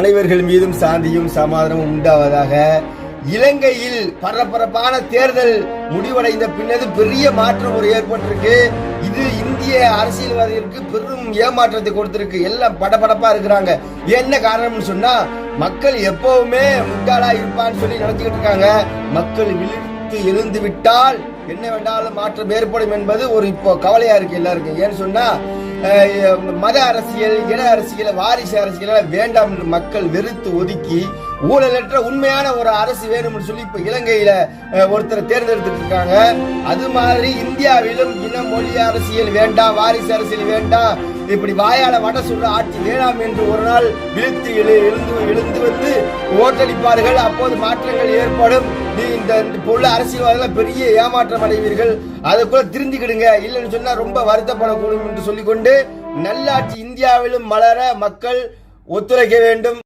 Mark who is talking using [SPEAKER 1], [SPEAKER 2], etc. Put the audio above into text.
[SPEAKER 1] அனைவர்கள் மீதும் சாந்தியும் சமாதானமும் உண்டாவதாக இலங்கையில் பரபரப்பான தேர்தல் முடிவடைந்த பின்னது பெரிய மாற்றம் ஒரு ஏற்பட்டிருக்கு. இது இந்திய அரசியல்வாதிகளுக்கு பெரும் ஏமாற்றத்தை கொடுத்திருக்கு. எல்லாம் படபடப்பா இருக்கிறாங்க. என்ன காரணம்னு சொன்னா மக்கள் எப்பவுமே முட்டாளா இருப்பான்னு சொல்லி நடத்திக்கிட்டு இருக்காங்க. மக்கள் விழித்து எழுந்து விட்டால் என்ன வேண்டாலும் மாற்றம் ஏற்படும் என்பது ஒரு இப்போ கவலையா இருக்கு எல்லாருக்கும். ஏன்னு சொன்னா மத அரசியல் இன அரசியல் வாரிசு அரசியல் வேண்டாம் என்று மக்கள் வெறுத்து ஒதுக்கி ஊழலற்ற உண்மையான ஒரு அரசு வேணும்னு சொல்லி இப்ப இலங்கையில ஒருத்தரை தேர்ந்தெடுத்துட்டு இருக்காங்க. அது மாதிரி இந்தியாவிலும் இன மொழி அரசியல் வேண்டாம் வாரிசு அரசியல் வேண்டாம். இப்படி வாயால வட சொல்ற ஆட்சி வேணாம் என்று ஒரு நாள் விழுத்து எழு எழுந்து எழுந்து வந்து ஓட்டளிப்பார்கள் அப்போது மாற்றங்கள் ஏற்படும். நீ இந்த இப்போ உள்ள அரசியல்வாதிகள் பெரிய ஏமாற்றம் அடைவீர்கள். அதுக்குள்ள திருந்திக்கிடுங்க. இல்லைன்னு சொன்னா ரொம்ப வருத்தப்படக்கூடும் என்று சொல்லிக்கொண்டு நல்லாட்சி இந்தியாவிலும் மலர மக்கள் ஒத்துழைக்க வேண்டும்.